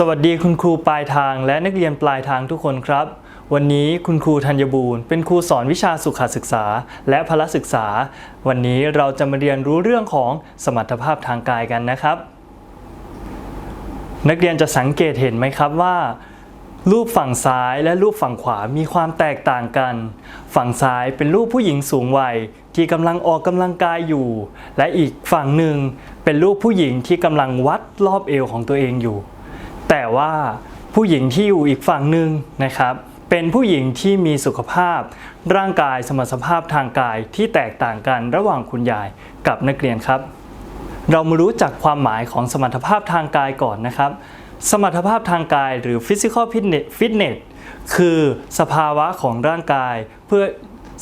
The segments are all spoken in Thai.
สวัสดีคุณครูปลายทางและนักเรียนปลายทางทุกคนครับ วันนี้คุณครูธัญบูรณ์เป็นครูสอนวิชาสุขศึกษา และพละศึกษา วันนี้เราจะมาเรียนรู้เรื่องของสมรรถภาพทางกายกันนะครับ นักเรียนจะสังเกตเห็นไหมครับว่า รูปฝั่งซ้ายและรูปฝั่งขวามีความแตกต่างกัน ฝั่งซ้ายเป็นรูปผู้หญิงสูงวัยที่กำลังออกกำลังกายอยู่ และอีกฝั่งหนึ่งเป็นรูปผู้หญิงที่กำลังวัดรอบเอวของตัวเองอยู่ แต่ว่าผู้หญิงที่อยู่อีกฝั่งหนึ่งนะครับ เป็นผู้หญิงที่มีสุขภาพ ร่างกายสมรรถภาพทางกายที่แตกต่างกันระหว่างคุณยายกับนักเรียนครับ เรามารู้จักความหมายของสมรรถภาพทางกายก่อนนะครับ สมรรถภาพทางกายหรือ physical fitness fitness คือสภาวะของร่างกายเพื่อ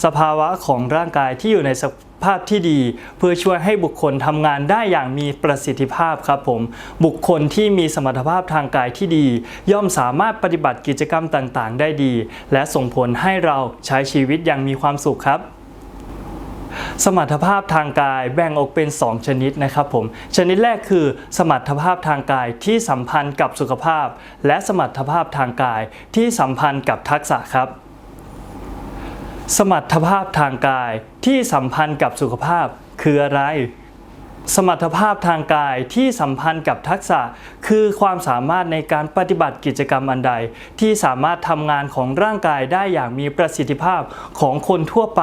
สภาวะของร่างกายที่อยู่ในส ภาพที่ดี เพื่อช่วยให้บุคคลทำงานได้อย่างมีประสิทธิภาพครับผม บุคคลที่มีสมรรถภาพทางกายที่ดี ย่อมสามารถปฏิบัติกิจกรรมต่างๆ ได้ดี และส่งผลให้เราใช้ชีวิตอย่างมีความสุขครับสมรรถภาพทางกายแบ่งออกเป็น 2 ชนิดนะครับผม ชนิดแรกคือ สมรรถภาพทางกายที่สัมพันธ์กับสุขภาพ และสมรรถภาพทางกายที่สัมพันธ์กับทักษะครับ สมรรถภาพทางกายที่สัมพันธ์กับสุขภาพคืออะไร สมรรถภาพทางกายที่สัมพันธ์กับทักษะ คือความสามารถในการปฏิบัติกิจกรรมอันใด ที่สามารถทำงานของร่างกายได้อย่างมีประสิทธิภาพของคนทั่วไป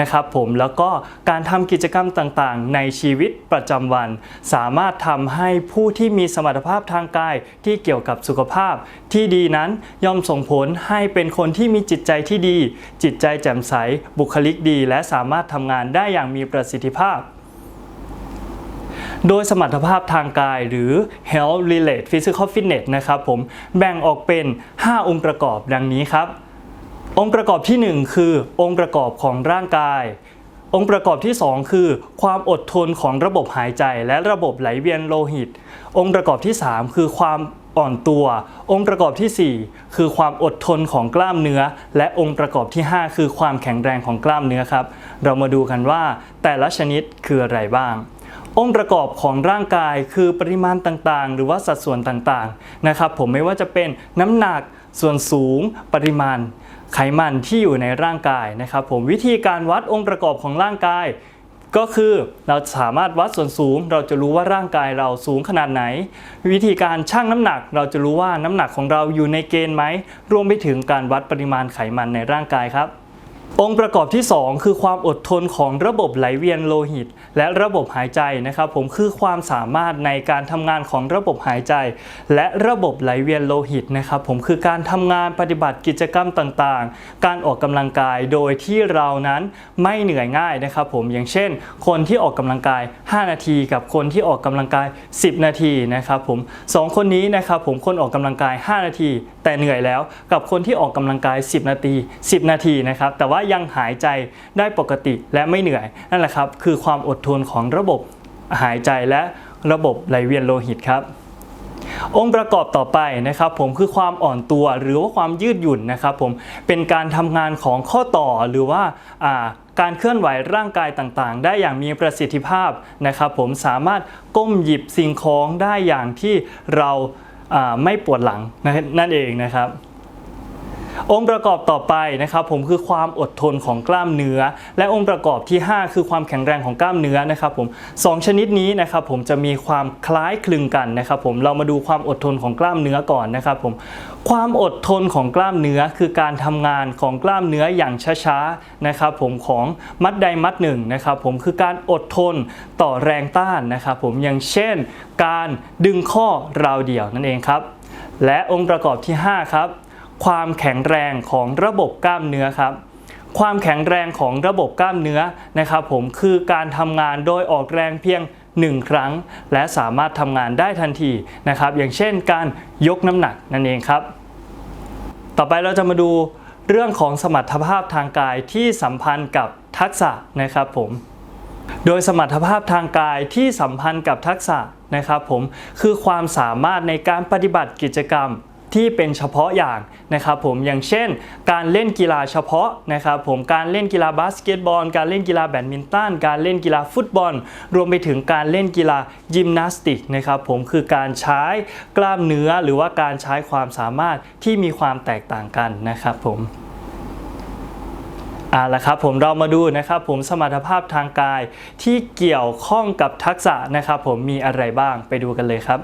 นะครับผมแล้วก็การทำกิจกรรมต่างๆ ในชีวิตประจำวัน สามารถทำให้ผู้ที่มีสมรรถภาพทางกายที่เกี่ยวกับสุขภาพ ที่ดีนั้นย่อมส่งผลให้เป็นคนที่มีจิตใจที่ดี จิตใจแจ่มใสบุคลิกดี และสามารถทำงานได้อย่างมีประสิทธิภาพ โดยสมรรถภาพทางกายหรือ health related physical fitness นะครับผมแบ่งออกเป็น 5 องค์ประกอบดังนี้ครับ องค์ประกอบที่ 1 คือ องค์ประกอบของร่างกาย องค์ประกอบที่ 2 คือ ความอดทนของระบบหายใจและระบบไหลเวียนโลหิต องค์ประกอบที่ 3 คือความอ่อนตัว องค์ประกอบทีสี่4 คือความอดทนของกล้ามเนื้อ และองค์ประกอบที่ 5 คือความแข็งแรงของกล้ามเนื้อครับ เรามาดูกันว่าแต่ละชนิดคืออะไรบ้าง องค์ประกอบของร่างกายคือปริมาณต่างๆ หรือว่าสัดส่วนต่างๆนะครับผมไม่ว่าจะเป็นน้ำหนักส่วนสูงปริมาณไขมันที่อยู่ในร่างกายนะครับผมวิธีการวัดองค์ประกอบของร่างกาย ก็คือเราสามารถวัดส่วนสูง เราจะรู้ว่าร่างกายเราสูงขนาดไหน วิธีการชั่งน้ำหนัก เราจะรู้ว่าน้ำหนักของเราอยู่ในเกณฑ์ไหมรวมไปถึงการวัดปริมาณไขมันในร่างกายครับ องค์ประกอบที่ 2 คือความอดทนของระบบไหลเวียนโลหิต และระบบหายใจนะครับผมคือความสามารถในการทำงานของระบบหายใจ และระบบไหลเวียนโลหิตนะครับผมคือการทำงานปฏิบัติกิจกรรมต่างๆ การออกกำลังกายโดยที่เรานั้นไม่เหนื่อยง่ายนะครับผมอย่างเช่น คนที่ออกกำลังกาย 5 นาที กับคนที่ออกกำลังกาย 10 นาทีนะครับผมสองคนนี้นะครับผมคนออกกำลังกาย 5 นาที แต่เหนื่อยแล้ว กับคนที่ออกกำลังกาย 10 นาที 10 นาทีนะครับแต่ว่ายังหายใจได้ปกติและไม่เหนื่อยนั่นแหละครับ คือความอดทนของระบบหายใจและระบบไหลเวียนโลหิตครับองค์ประกอบต่อไปนะครับผมคือความอ่อนตัวหรือว่าความยืดหยุ่นนะครับผมเป็นการทำงานของข้อต่อหรือว่าการเคลื่อนไหวร่างกายต่างๆ ได้อย่างมีประสิทธิภาพนะครับผมสามารถก้มหยิบสิ่งของได้อย่างที่เราไม่ปวดหลังนั่นเองนะครับ องค์ประกอบต่อไปนะครับผมคือความอดทนของกล้ามเนื้อ และองค์ประกอบที่ 5 คือความแข็งแรงของกล้ามเนื้อนะครับผมสองชนิดนี้นะครับผมจะมีความคล้ายคลึงกันนะครับผมเรามาดูความอดทนของกล้ามเนื้อก่อนนะครับผมความอดทนของกล้ามเนื้อคือการทำงานของกล้ามเนื้ออย่างช้าๆนะครับผมของมัดใดมัดหนึ่งนะครับผมคือการอดทนต่อแรงต้านนะครับผมอย่างเช่น การดึงข้อราวเดี่ยวนั่นเองครับและองค์ประกอบที่ 5 ครับ ความแข็งแรงของระบบกล้ามเนื้อครับความแข็งแรงของระบบกล้ามเนื้อนะครับผมคือการทำงานโดยออกแรงเพียง 1 ครั้ง และสามารถทำงานได้ทันทีนะครับ อย่างเช่นการยกน้ำหนักนั่นเองครับ ต่อไปเราจะมาดูเรื่องของสมรรถภาพทางกายที่สัมพันธ์กับทักษะนะครับผมโดยสมรรถภาพทางกายที่สัมพันธ์กับทักษะนะครับผมคือความสามารถในการปฏิบัติกิจกรรม ที่เป็นเฉพาะอย่างนะครับผมอย่างเช่น การเล่นกีฬาเฉพาะนะครับผมการเล่นกีฬาบาสเกตบอล การเล่นกีฬาแบดมินตันการเล่นกีฬาฟุตบอล รวมไปถึงการเล่นกีฬายิมนาสติกนะครับผมคือการใช้กล้ามเนื้อหรือว่าการใช้ความสามารถที่มีความแตกต่างกันนะครับผมเอาละครับผมเรามาดูนะครับผมสมรรถภาพทางกายที่เกี่ยวข้องกับทักษะนะครับผมมีอะไรบ้างไปดูกันเลยครับ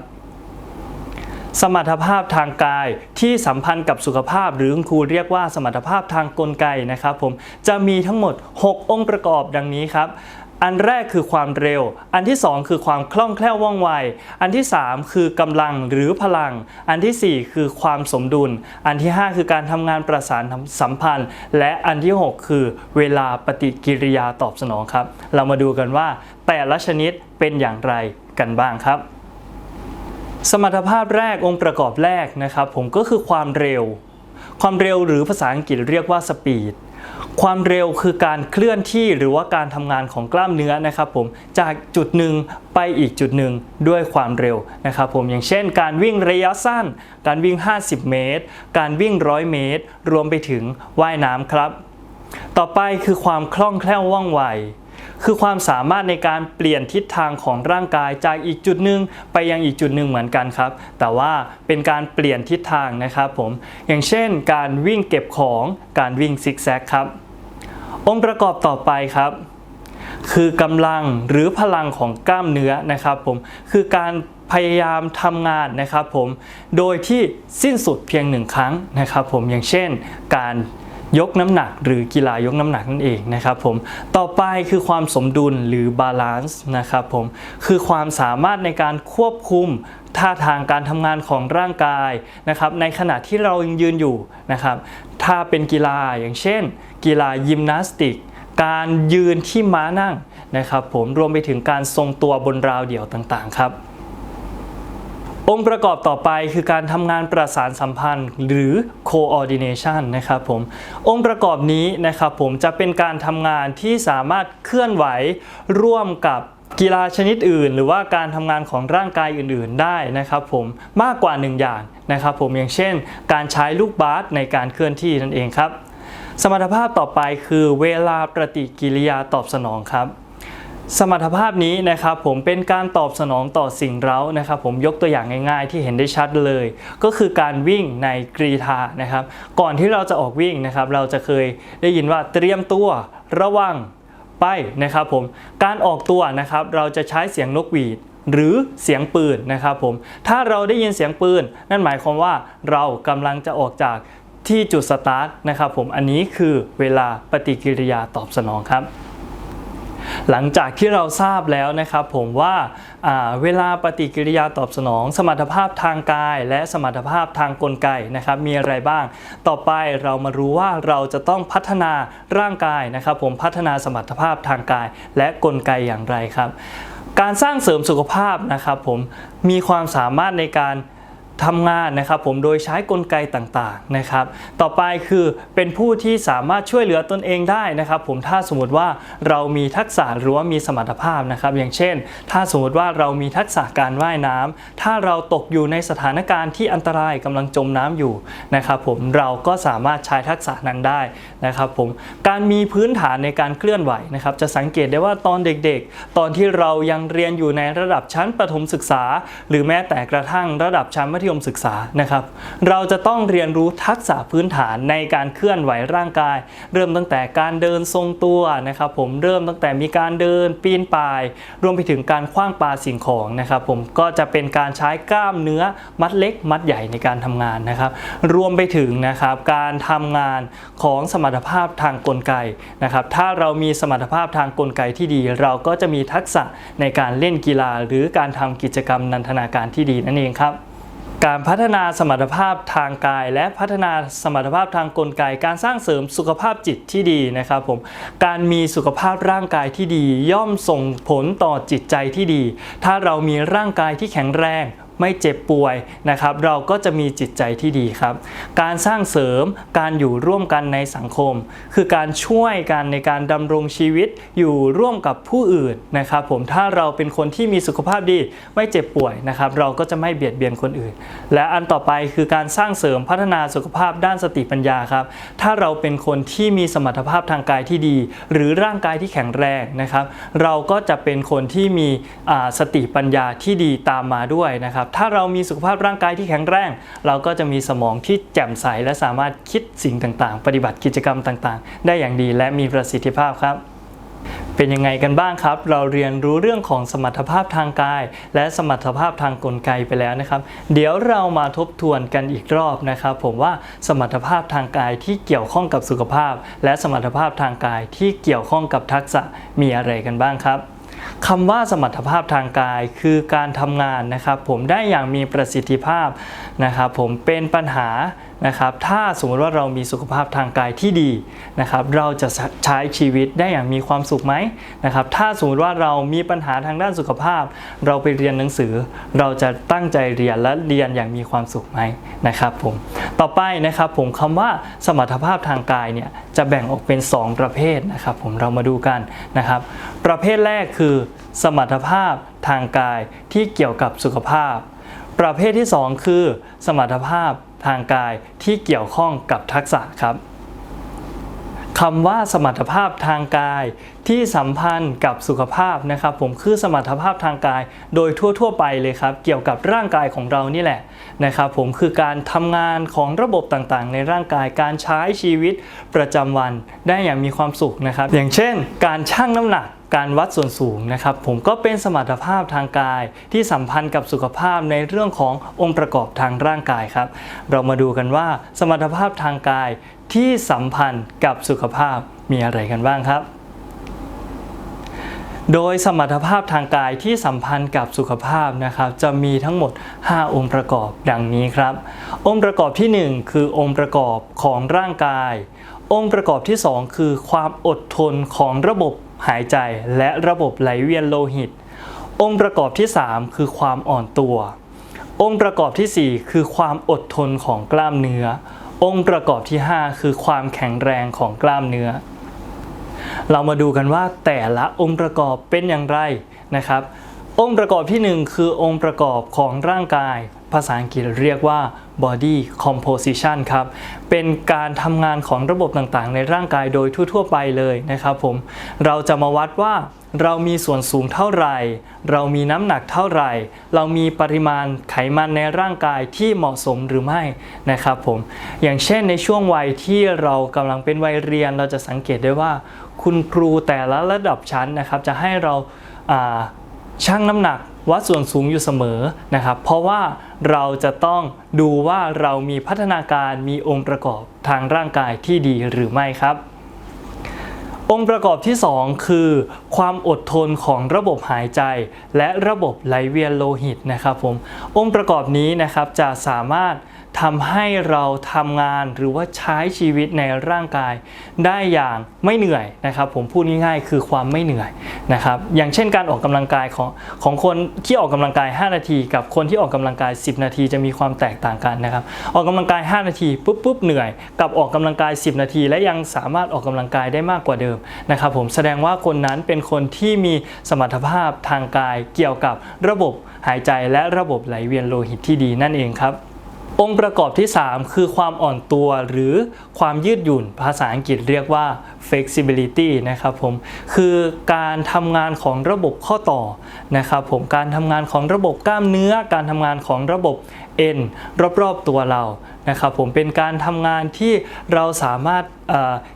สมรรถภาพทางกายที่สัมพันธ์กับสุขภาพ หรือคุณครูเรียกว่าสมรรถภาพทางกลไกนะครับผมจะมีทั้งหมด 6 องค์ประกอบดังนี้ครับอันแรกคือความเร็ว อันที่ 2 คือความคล่องแคล่วว่องไว อันที่ 3 คือกำลังหรือพลัง อันทีสี่ 4 คือความสมดุล อันที่ 5 คือการทำงานประสานสัมพันธ์ และอันที่ 6 คือเวลาปฏิกิริยาตอบสนองครับ เรามาดูกันว่าแต่ละชนิดเป็นอย่างไรกันบ้างครับ สมรรถภาพแรกองค์ประกอบแรกนะครับผมก็คือความเร็ว ความเร็วหรือภาษาอังกฤษเรียกว่าสปีดความเร็วคือการเคลื่อนที่หรือว่าการทำงานของกล้ามเนื้อนะครับผมจากจุดหนึ่งไปอีกจุดหนึ่งด้วยความเร็วนะครับผมอย่างเช่น การวิ่งระยะสั้น การวิ่ง 50 เมตร การวิ่ง 100 เมตร รวมไปถึงว่ายน้ำครับ ต่อไปคือความคล่องแคล่วว่องไว คือความสามารถในการเปลี่ยนทิศทางของร่างกายจากอีกจุดหนึ่งไปยังอีกจุดหนึ่งเหมือนกันครับ แต่ว่าเป็นการเปลี่ยนทิศทางนะครับผมอย่างเช่น การวิ่งเก็บของการวิ่งซิกแซกครับ องค์ประกอบต่อไปครับคือกำลังหรือพลังของกล้ามเนื้อนะครับผมคือการพยายามทำงานนะครับผมโดยที่สิ้นสุดเพียงหนึ่งครั้งนะครับผมอย่างเช่น การ ยกน้ำหนักหรือกีฬายกน้ำหนักนั่นเองนะครับผมต่อไปคือความสมดุลหรือบาลานซ์นะครับผมคือความสามารถในการควบคุมท่าทางการทำงานของร่างกายนะครับในขณะที่เรายังยืนอยู่นะครับถ้าเป็นกีฬาอย่างเช่น กีฬายิมนาสติก การยืนที่ม้านั่งนะครับผมรวมไปถึงการทรงตัวบนราวเดี่ยวต่างๆครับ องค์ประกอบต่อไปคือการทำงานประสานสัมพันธ์หรือ coordination นะครับผมองค์ประกอบนี้นะครับผมจะเป็นการทำงานที่สามารถเคลื่อนไหวร่วมกับกีฬาชนิดอื่น หรือว่าการทำงานของร่างกายอื่น ๆ ได้นะครับผมมากกว่าหนึ่งอย่างนะครับผมอย่างเช่น การใช้ลูกบาสในการเคลื่อนที่นั่นเองครับ สมรรถภาพต่อไปคือเวลาปฏิกิริยาตอบสนองครับ สมรรถภาพนี้นะครับผมเป็นการตอบสนองต่อสิ่งเร้านะครับผมยกตัวอย่างง่ายๆ ที่เห็นได้ชัดเลย ก็คือการวิ่งในกรีฑานะครับก่อนที่เราจะออกวิ่งนะครับเราจะเคยได้ยินว่าเตรียมตัวระวังไปนะครับผมการออกตัวนะครับเราจะใช้เสียงนกหวีดหรือเสียงปืนนะครับผมถ้าเราได้ยินเสียงปืน นั่นหมายความว่าเรากำลังจะออกจากที่จุดสตาร์ทนะครับผมอันนี้คือเวลาปฏิกิริยาตอบสนองครับ หลังจากที่เราทราบแล้วนะครับผมว่าาเวลาปฏิกิริยาตอบสนอง สมรรถภาพทางกาย และสมรรถภาพทางกลไกนะครับมีอะไรบ้าง ต่อไปเรามารู้ว่าเราจะต้องพัฒนาร่างกายนะครับ ผมพัฒนาสมรรถภาพทางกาย และกลไกอย่างไรครับ การสร้างเสริมสุขภาพนะครับผมมีความสามารถในการ ทำงานนะครับผมโดยใช้กลไกต่างๆนะครับ ต่อไปคือเป็นผู้ที่สามารถช่วยเหลือตนเองได้นะครับ ผมถ้าสมมติว่าเรามีทักษะหรือว่ามีสมรรถภาพนะครับ อย่างเช่น ถ้าสมมติว่าเรามีทักษะการว่ายน้ำถ้าเราตกอยู่ในสถานการณ์ที่อันตรายกำลังจมน้ำอยู่นะครับ ผมเราก็สามารถใช้ทักษะนั้นได้นะครับ ผมการมีพื้นฐานในการเคลื่อนไหวนะครับ จะสังเกตได้ว่าตอนเด็กๆ ตอนที่เรายังเรียนอยู่ในระดับชั้นประถมศึกษา หรือแม้แต่กระทั่งระดับชั้นมัธยมศึกษานะครับ เราจะต้องเรียนรู้ทักษะพื้นฐานในการเคลื่อนไหวร่างกาย เริ่มตั้งแต่การเดินทรงตัวนะครับ ผมเริ่มตั้งแต่มีการเดินปีนป่าย รวมไปถึงการคว้างปาสิ่งของนะครับ ผมก็จะเป็นการใช้กล้ามเนื้อมัดเล็ก มัดใหญ่ในการทำงานนะครับ รวมไปถึงนะครับการทำงานของสมรรถภาพทางกลไกนะครับ ถ้าเรามีสมรรถภาพทางกลไกที่ดี เราก็จะมีทักษะในการเล่นกีฬา หรือการทำกิจกรรมนันทนาการที่ดีนั่นเองครับ การพัฒนาสมรรถภาพทางกาย และพัฒนาสมรรถภาพทางกลไก การสร้างเสริมสุขภาพจิตที่ดีนะครับผมการมีสุขภาพร่างกายที่ดี ย่อมส่งผลต่อจิตใจที่ดี ถ้าเรามีร่างกายที่แข็งแรง ไม่เจ็บป่วยนะครับ เราก็จะมีจิตใจที่ดีครับ การสร้างเสริมการอยู่ร่วมกันในสังคม คือการช่วยกันในการดำรงชีวิตอยู่ร่วมกับผู้อื่นนะครับผมถ้าเราเป็นคนที่มีสุขภาพดีไม่เจ็บป่วยนะครับ เราก็จะไม่เบียดเบียนคนอื่น และอันต่อไปคือการสร้างเสริมพัฒนาสุขภาพด้านสติปัญญาครับ ถ้าเราเป็นคนที่มีสมรรถภาพทางกายที่ดี หรือร่างกายที่แข็งแรงนะครับ เราก็จะเป็นคนที่มีสติปัญญาที่ดีตามมาด้วยนะครับถ้าเรามีสุขภาพร่างกายที่แข็งแรง เราก็จะมีสมองที่แจ่มใส และสามารถคิดสิ่งต่างๆ ปฏิบัติกิจกรรมต่างๆ ได้อย่างดีและมีประสิทธิภาพครับเป็นยังไงกันบ้างครับ เราเรียนรู้เรื่องของสมรรถภาพทางกาย และสมรรถภาพทางกลไกไปแล้วนะครับ เดี๋ยวเรามาทบทวนกันอีกรอบนะครับ ผมว่าสมรรถภาพทางกายที่เกี่ยวข้องกับสุขภาพ และสมรรถภาพทางกายที่เกี่ยวข้องกับทักษะมีอะไรกันบ้างครับ คำว่าสมรรถภาพทางกายคือการทำงานนะครับ ผมได้อย่างมีประสิทธิภาพนะครับ ผมเป็นปัญหา นะครับถ้าสมมติว่าเรามีสุขภาพทางกายที่ดีนะครับเราจะใช้ชีวิตได้อย่างมีความสุขไหมนะครับถ้าสมมติว่าเรามีปัญหาทางด้านสุขภาพ เราไปเรียนหนังสือ เราจะตั้งใจเรียนและเรียนอย่างมีความสุขไหมนะครับผมต่อไปนะครับผมคำว่าสมรรถภาพทางกายเนี่ยจะแบ่งออกเป็น 2 ประเภทนะครับผมเรามาดูกันนะครับ ประเภทแรกคือ สมรรถภาพทางกายที่เกี่ยวกับสุขภาพ ประเภทที่ 2 คือ สมรรถภาพทางกายที่เกี่ยวข้องกับทักษะครับคำว่าสมรรถภาพทางกายที่สัมพันธ์กับสุขภาพนะครับ ผมคือสมรรถภาพทางกาย โดยทั่ว ๆ ไปเลยครับ เกี่ยวกับร่างกายของเรานี่แหละ นะครับผมคือการทำงานของระบบต่างๆ ในร่างกายการใช้ชีวิตประจำวันได้อย่างมีความสุขนะครับ อย่างเช่น การชั่งน้ำหนักการวัดส่วนสูงนะครับ ผมก็เป็นสมรรถภาพทางกาย ที่สัมพันธ์กับสุขภาพในเรื่องขององค์ประกอบทางร่างกายครับ เรามาดูกันว่าสมรรถภาพทางกายที่สัมพันธ์กับสุขภาพมีอะไรกันบ้างครับ โดยสมรรถภาพทางกายที่สัมพันธ์กับสุขภาพนะครับ จะมีทั้งหมด 5 องค์ประกอบดังนี้ครับ องค์ประกอบที่ 1 คือองค์ประกอบของร่างกาย องค์ประกอบที่ 2 คือความอดทนของระบบหายใจและระบบไหลเวียนโลหิต องค์ประกอบที่ 3 คือความอ่อนตัว องค์ประกอบทีสี่4 คือความอดทนของกล้ามเนื้อ องค์ประกอบที่ 5 คือความแข็งแรงของกล้ามเนื้อ เรามาดูกันว่าแต่ละองค์ประกอบเป็นอย่างไรนะครับ องค์ประกอบที่ 1 คือองค์ประกอบของร่างกาย ภาษาอังกฤษเรียกว่า body composition ครับ เป็นการทำงานของระบบต่างๆ ในร่างกายโดยทั่ว ๆ ไปเลยนะครับผม เราจะมาวัดว่าเรามีส่วนสูงเท่าไหร่ เรามีน้ำหนักเท่าไหร่ เรามีปริมาณไขมันในร่างกายที่เหมาะสมหรือไม่นะครับผม อย่างเช่นในช่วงวัยที่เรากำลังเป็นวัยเรียน เราจะสังเกตได้ว่า คุณครูแต่ละระดับชั้นนะครับ จะให้เราชั่งน้ำหนักวัดส่วนสูงอยู่เสมอนะครับ เพราะว่า เราจะต้องดูว่าเรามีพัฒนาการมีองค์ประกอบทางร่างกายที่ดีหรือไม่ครับ องค์ประกอบที่ 2 คือ ความอดทนของระบบหายใจ และระบบไหลเวียนโลหิตนะครับผมองค์ประกอบนี้นะครับจะสามารถ ทำให้เราทำงานหรือว่าใช้ชีวิตในร่างกาย ได้อย่างไม่เหนื่อยนะครับ ผมพูดง่ายๆ คือความไม่เหนื่อยนะครับ อย่างเช่นการออกกำลังกายของของคนที่ออกกำลังกาย 5 นาที กับคนที่ออกกำลังกาย 10 นาทีจะมีความแตกต่างกันนะครับ ออกกำลังกาย 5 นาทีปุ๊บปุ๊บเหนื่อย กับออกกำลังกาย 10 นาที และยังสามารถออกกำลังกายได้มากกว่าเดิมนะครับผมแสดงว่าคนนั้นเป็นคนที่มีสมรรถภาพทางกายเกี่ยวกับระบบหายใจและระบบไหลเวียนโลหิตที่ดีนั่นเองครับ องค์ประกอบที่ 3 คือความอ่อนตัวหรือความยืดหยุ่นภาษาอังกฤษเรียกว่า flexibility นะครับผมคือการทำงานของระบบข้อต่อนะครับผมการทำงานของระบบกล้ามเนื้อ การทำงานของระบบเอ็นรอบๆตัวเรานะครับผมเป็นการทำงานที่เราสามารถ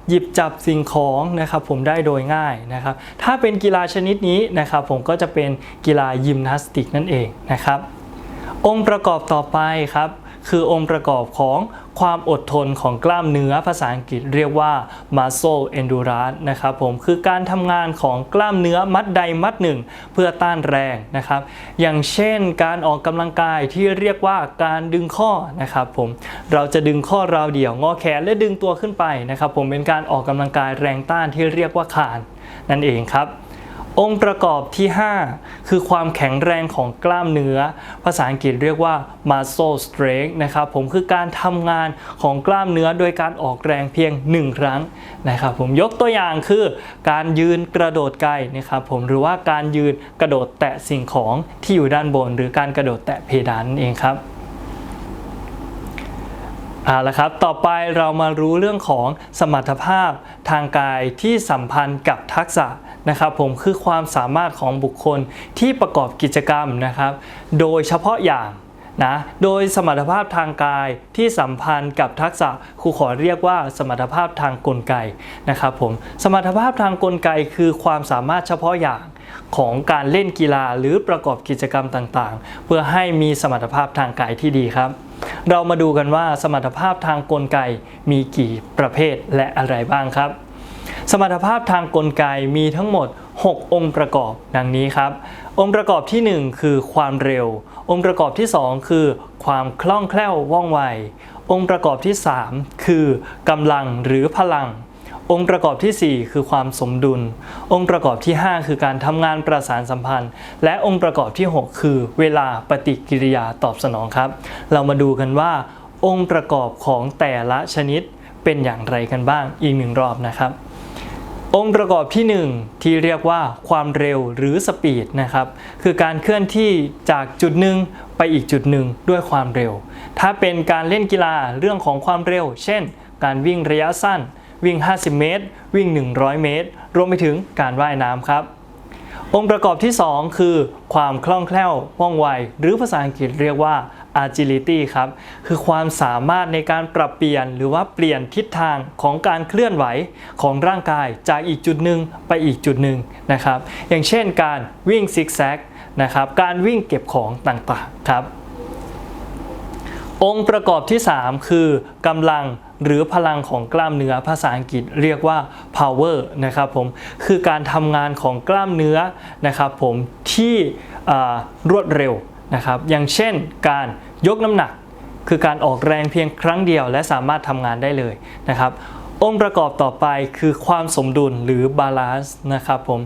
หยิบจับสิ่งของนะครับผมได้โดยง่ายนะครับถ้าเป็นกีฬาชนิดนี้นะครับผมก็จะเป็นกีฬายิมนาสติกนั่นเองนะครับองค์ประกอบต่อไปครับ คือองค์ประกอบของความอดทนของกล้ามเนื้อภาษาอังกฤษเรียกว่า muscle endurance นะครับผมคือการทำงานของกล้ามเนื้อมัดใดมัดหนึ่ง เพื่อต้านแรงนะครับ อย่างเช่นการออกกำลังกายที่เรียกว่าการดึงข้อนะครับผมเราจะดึงข้อราวเดี่ยวงอแขนและดึงตัวขึ้นไปนะครับผมเป็นการออกกำลังกายแรงต้านที่เรียกว่าคานนั่นเองครับ องค์ประกอบที่ 5 คือความแข็งแรงของกล้ามเนื้อ ภาษาอังกฤษเรียกว่า muscle strength นะครับผมคือการทำงานของกล้ามเนื้อโดยการออกแรงเพียง 1 ครั้งนะครับผมยกตัวอย่างคือการยืนกระโดดไกลนะครับผมหรือว่าการยืนกระโดดแตะสิ่งของที่อยู่ด้านบน หรือการกระโดดแตะเพดานนั่นเองครับเอาละครับ ต่อไปเรามารู้เรื่องของสมรรถภาพทางกายที่สัมพันธ์กับทักษะ นะครับผมคือความสามารถของบุคคลที่ประกอบกิจกรรมนะครับ โดยเฉพาะอย่างนะโดยสมรรถภาพทางกายที่สัมพันธ์กับทักษะครูขอเรียกว่าสมรรถภาพทางกลไกนะครับผมสมรรถภาพทางกลไกคือความสามารถเฉพาะอย่างของการเล่นกีฬาหรือประกอบกิจกรรมต่างๆ เพื่อให้มีสมรรถภาพทางกายที่ดีครับ เรามาดูกันว่าสมรรถภาพทางกลไกมีกี่ประเภทและอะไรบ้างครับ สมรรถภาพทางกลไกมีทั้งหมด 6 องค์ประกอบดังนี้ครับ องค์ประกอบที่ 1 คือความเร็ว องค์ประกอบที่ 2 คือ ความคล่องแคล่วว่องไว องค์ประกอบที่ 3 คือกำลังหรือพลัง องค์ประกอบทีสี่ 4 คือความสมดุล องค์ประกอบที่ 5 คือการทำงานประสานสัมพันธ์ และองค์ประกอบที่ 6 คือ เวลาปฏิกิริยาตอบสนองครับ เรามาดูกันว่า องค์ประกอบของแต่ละชนิดเป็นอย่างไรกันบ้างอีกหนึ่งรอบนะครับ องค์ประกอบที่ 1 ที่เรียกว่าความเร็วหรือสปีดนะครับคือการเคลื่อนที่จากจุดหนึ่งไปอีกจุดหนึ่งด้วยความเร็ว ถ้าเป็นการเล่นกีฬาเรื่องของความเร็ว เช่น การวิ่งระยะสั้น วิ่ง 50 เมตร วิ่ง 100 เมตร รวมไปถึงการว่ายน้ำครับ องค์ประกอบที่ 2 คือ ความคล่องแคล่วว่องไว หรือภาษาอังกฤษเรียกว่า agility ครับ คือความสามารถในการปรับเปลี่ยนหรือว่าเปลี่ยนทิศทางของการเคลื่อนไหวของร่างกายจากอีกจุดหนึ่งไปอีกจุดหนึ่งนะครับ อย่างเช่นการวิ่งซิกแซกนะครับ การวิ่งเก็บของต่างๆครับ องค์ประกอบที่ 3 คือกำลังหรือพลังของกล้ามเนื้อภาษาอังกฤษเรียกว่า power นะครับผมคือการทำงานของกล้ามเนื้อนะครับผมที่รวดเร็วนะครับอย่างเช่นการ ยกน้ำหนักคือการออกแรงเพียงครั้งเดียวและสามารถทำงานได้เลยนะครับ องค์ประกอบต่อไปคือความสมดุลหรือ balance นะครับผม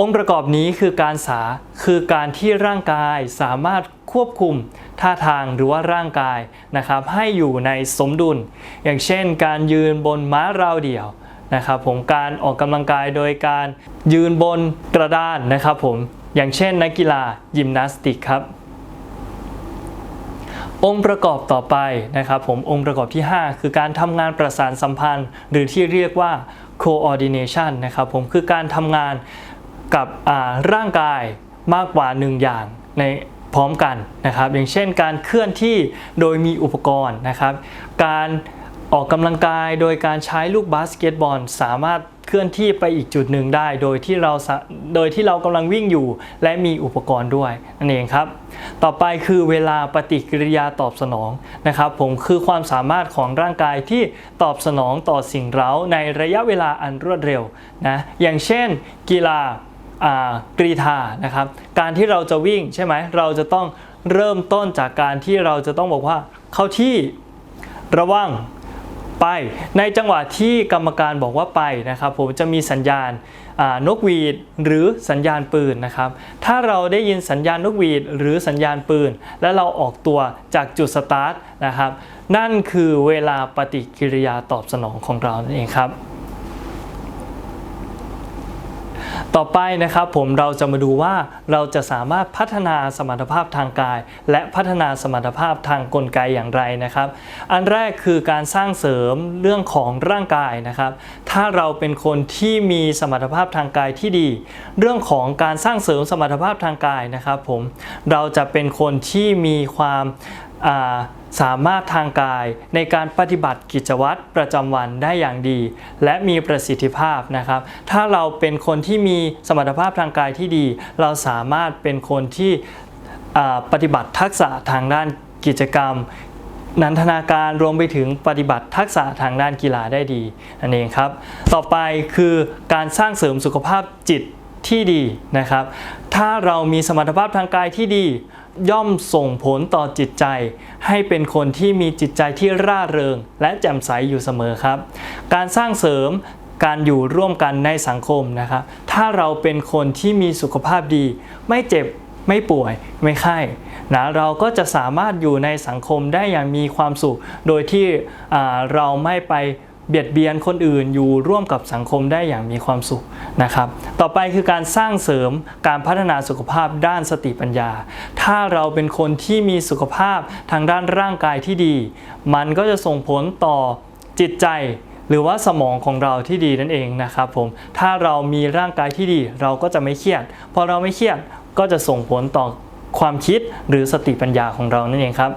องค์ประกอบนี้คือการสาคือการที่ร่างกายสามารถควบคุมท่าทางหรือว่าร่างกายนะครับ ให้อยู่ในสมดุล อย่างเช่น การยืนบนม้าราวเดี่ยวนะครับ ผมการออกกำลังกายโดยการยืนบนกระดานนะครับ ผมอย่างเช่นนักกีฬายิมนาสติกครับ องค์ประกอบต่อไปนะครับผมองค์ประกอบที่ 5 คือการทำงานประสานสัมพันธ์ หรือที่เรียกว่า coordination นะครับผมคือการทำงานกับร่างกายมากกว่า 1 อย่างในพร้อมกันนะครับ อย่างเช่นการเคลื่อนที่โดยมีอุปกรณ์นะครับ การ ออกกำลังกายโดยการใช้ลูกบาสเกตบอล สามารถเคลื่อนที่ไปอีกจุดหนึ่งได้ โดยที่เราโดยที่เรากำลังวิ่งอยู่ และมีอุปกรณ์ด้วยนั่นเองครับ ต่อไปคือเวลาปฏิกิริยาตอบสนองนะครับ ผมคือความสามารถของร่างกายที่ตอบสนองต่อสิ่งเร้าในระยะเวลาอันรวดเร็วนะอย่างเช่น กีฬาอ่ากรีธานะครับการที่เราจะวิ่งใช่ไหมเราจะต้องเริ่มต้นจากการที่เราจะต้องบอกว่าเข้าที่ระวัง ไป ในจังหวะที่กรรมการบอกว่าไปนะครับผมจะมีสัญญาณนกหวีดหรือสัญญาณปืนนะครับ ถ้าเราได้ยินสัญญาณนกหวีดหรือสัญญาณปืน และเราออกตัวจากจุดสตาร์ทนะครับ นั่นคือเวลาปฏิกิริยาตอบสนองของเรานั่นเองครับ ต่อไปนะครับผมเราจะมาดูว่าเราจะสามารถพัฒนาสมรรถภาพทางกาย และพัฒนาสมรรถภาพทางกลไกอย่างไรนะครับ อันแรกคือการสร้างเสริมเรื่องของร่างกายนะครับ ถ้าเราเป็นคนที่มีสมรรถภาพทางกายที่ดี เรื่องของการสร้างเสริมสมรรถภาพทางกายนะครับผมเราจะเป็นคนที่มีความอ่า สามารถทางกายในการปฏิบัติกิจวัตรประจำวันได้อย่างดี และมีประสิทธิภาพนะครับ ถ้าเราเป็นคนที่มีสมรรถภาพทางกายที่ดี เราสามารถเป็นคนที่ปฏิบัติทักษะทางด้านกิจกรรม นันทนาการรวมไปถึงปฏิบัติทักษะทางด้านกีฬาได้ดีนั่นเองครับ ต่อไปคือการสร้างเสริมสุขภาพจิตที่ดีนะครับ ถ้าเรามีสมรรถภาพทางกายที่ดี ย่อมส่งผลต่อจิตใจ ให้เป็นคนที่มีจิตใจที่ร่าเริง และแจ่มใสอยู่เสมอครับ การสร้างเสริมการอยู่ร่วมกันในสังคมนะครับ ถ้าเราเป็นคนที่มีสุขภาพดี ไม่เจ็บไม่ป่วยไม่ไข้นะเราก็จะสามารถอยู่ในสังคมได้อย่างมีความสุข โดยที่เราไม่ไป เบียดเบียนคนอื่นอยู่ร่วมกับสังคมได้อย่างมีความสุขนะครับ ต่อไปคือการสร้างเสริมการพัฒนาสุขภาพด้านสติปัญญา ถ้าเราเป็นคนที่มีสุขภาพทางด้านร่างกายที่ดี มันก็จะส่งผลต่อจิตใจหรือว่าสมองของเราที่ดีนั่นเองนะครับผม ถ้าเรามีร่างกายที่ดีเราก็จะไม่เครียด พอเราไม่เครียดก็จะส่งผลต่อความคิดหรือสติปัญญาของเรานั่นเองครับ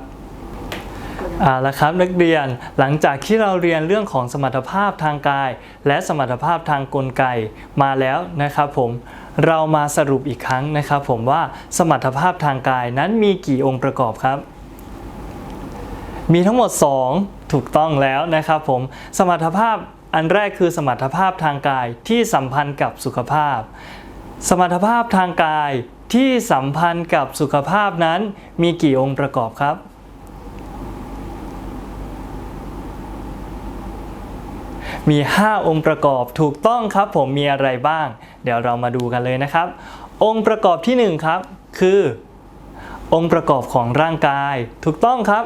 เอาละครับนักเรียนหลังจากที่เราเรียนเรื่องของสมรรถภาพทางกาย และสมรรถภาพทางกลไกมาแล้วนะครับผมเรามาสรุปอีกครั้งนะครับผมว่าสมรรถภาพทางกายนั้นมีกี่องค์ประกอบครับ มีทั้งหมด 2 ถูกต้องแล้วนะครับผมสมรรถภาพอันแรกคือสมรรถภาพทางกายที่สัมพันธ์กับสุขภาพ สมรรถภาพทางกายที่สัมพันธ์กับสุขภาพนั้นมีกี่องค์ประกอบครับ มี 5 องค์ประกอบถูกต้องครับผมมีอะไรบ้าง เดี๋ยวเรามาดูกันเลยนะครับ องค์ประกอบที่1ครับคือ องค์ประกอบของร่างกาย ถูกต้องครับ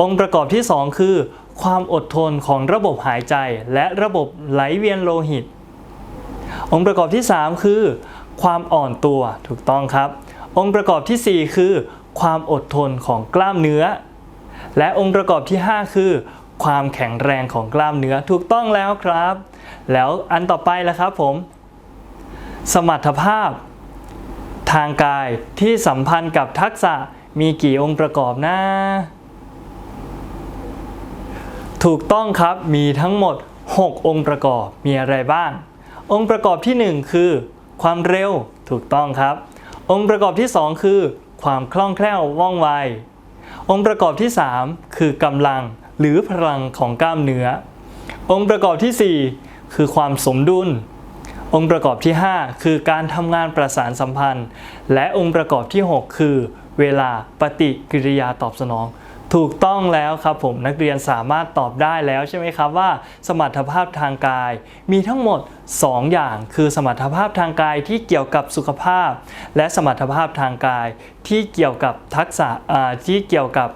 องค์ประกอบที่ 2 คือ ความอดทนของระบบหายใจ และระบบไหลเวียนโลหิต องค์ประกอบที่ 3 คือ ความอ่อนตัวถูกต้องครับ องค์ประกอบทีสี่4 คือ ความอดทนของกล้ามเนื้อ และองค์ประกอบที่ 5 คือ ความแข็งแรงของกล้ามเนื้อถูกต้องแล้วครับ แล้วอันต่อไปละครับผม สมรรถภาพ ทางกายที่สัมพันธ์กับทักษะมีกี่องค์ประกอบนะ ถูกต้องครับมีทั้งหมด 6 องค์ประกอบมีอะไรบ้าง องค์ประกอบที่ 1 คือ ความเร็วถูกต้องครับ องค์ประกอบที่ 2 คือ ความคล่องแคล่วว่องไวองค์ประกอบที่ 3 คือกำลัง หรือพลังของกล้ามเนื้อ องค์ประกอบที่ 4 คือความสมดุล องค์ประกอบที่ 5 คือการทำงานประสานสัมพันธ์ และองค์ประกอบที่ 6 คือ เวลาปฏิกิริยาตอบสนองถูกต้องแล้วครับผมนักเรียนสามารถตอบได้แล้วใช่ไหมครับว่า สมรรถภาพทางกาย มีทั้งหมด 2 อย่าง คือสมรรถภาพทางกายที่เกี่ยวกับสุขภาพ และสมรรถภาพทางกายที่เกี่ยวกับทักษะที่เกี่ยวกับ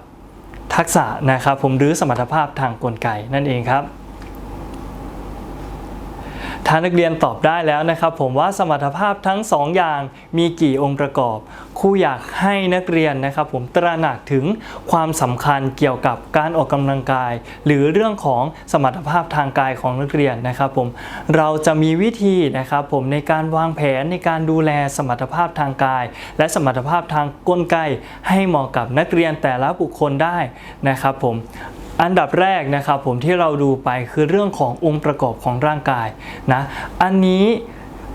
ทักษะนะครับผมหรือสมรรถภาพทางกลไกนั่นเองครับ ถ้านักเรียนตอบได้แล้วนะครับ ผมว่าสมรรถภาพทั้ง 2 อย่างมีกี่องค์ประกอบครูอยากให้นักเรียนนะครับ ผมตระหนักถึงความสำคัญเกี่ยวกับการออกกำลังกาย หรือเรื่องของสมรรถภาพทางกายของนักเรียนนะครับ ผมเราจะมีวิธีนะครับ ผมในการวางแผนในการดูแลสมรรถภาพทางกาย และสมรรถภาพทางกลไกให้เหมาะกับนักเรียนแต่ละบุคคลได้นะครับ ผม อันดับแรกนะครับผมที่เราดูไปคือเรื่องขององค์ประกอบของร่างกายนะอันนี้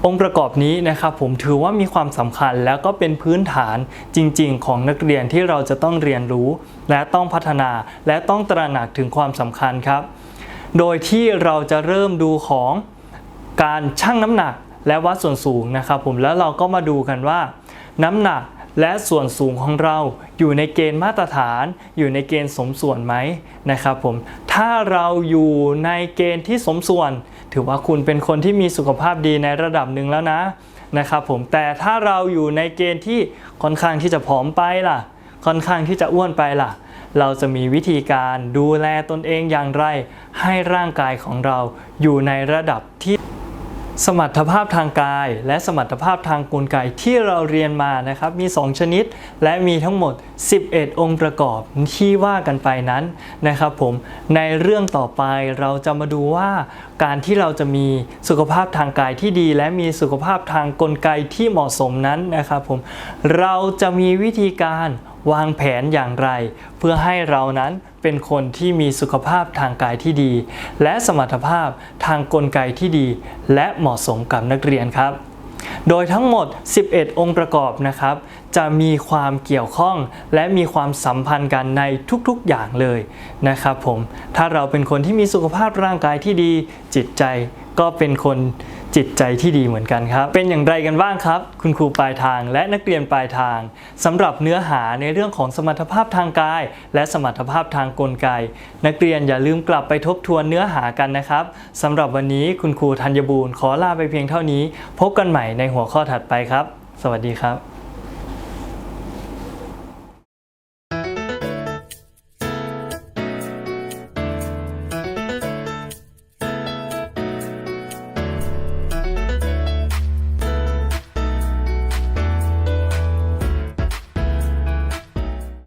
องค์ประกอบนี้นะครับผมถือว่ามีความสำคัญแล้วก็เป็นพื้นฐานจริง ๆ ของนักเรียนที่เราจะต้องเรียนรู้ และต้องพัฒนาและต้องตระหนักถึงความสำคัญครับ โดยที่เราจะเริ่มดูของการชั่งน้ำหนักและวัดส่วนสูงนะครับผมแล้วเราก็มาดูกันว่า น้ำหนัก และส่วนสูงของเราอยู่ในเกณฑ์มาตรฐาน อยู่ในเกณฑ์สมส่วนไหมนะครับผมถ้าเราอยู่ในเกณฑ์ที่สมส่วน ถือว่าคุณเป็นคนที่มีสุขภาพดีในระดับหนึ่งแล้วนะนะครับผมแต่ถ้าเราอยู่ในเกณฑ์ที่ค่อนข้างที่จะผอมไปล่ะ ค่อนข้างที่จะอ้วนไปล่ะ เราจะมีวิธีการดูแลตนเองอย่างไร ให้ร่างกายของเราอยู่ในระดับที่ สมรรถภาพทางกาย และสมรรถภาพทางกลไกที่เราเรียนมานะครับมี 2 ชนิด และมีทั้งหมด 11 องค์ประกอบที่ว่ากันไปนั้นนะครับผมในเรื่องต่อไปเราจะมาดูว่าการที่เราจะมีสุขภาพทางกายที่ดี และมีสุขภาพทางกลไกที่เหมาะสมนั้นนะครับผมเราจะมีวิธีการ วางแผนอย่างไร เพื่อให้เรานั้นเป็นคนที่มีสุขภาพทางกายที่ดี และสมรรถภาพทางกลไกที่ดี และเหมาะสมกับนักเรียนครับ โดยทั้งหมด 11 องค์ประกอบนะครับ จะมีความเกี่ยวข้องและมีความสัมพันธ์กันในทุกๆอย่างเลยนะครับผมถ้าเราเป็นคนที่มีสุขภาพร่างกายที่ดี จิตใจก็เป็นคน จิตใจที่ดีเหมือนกันครับ เป็นอย่างไรกันบ้างครับ คุณครูปลายทางและนักเรียนปลายทางสำหรับเนื้อหาในเรื่องของสมรรถภาพทางกาย และสมรรถภาพทางกลไก นักเรียนอย่าลืมกลับไปทบทวนเนื้อหากันนะครับสำหรับวันนี้คุณครูธัญบูรณ์ขอลาไปเพียงเท่านี้ พบกันใหม่ในหัวข้อถัดไปครับ สวัสดีครับ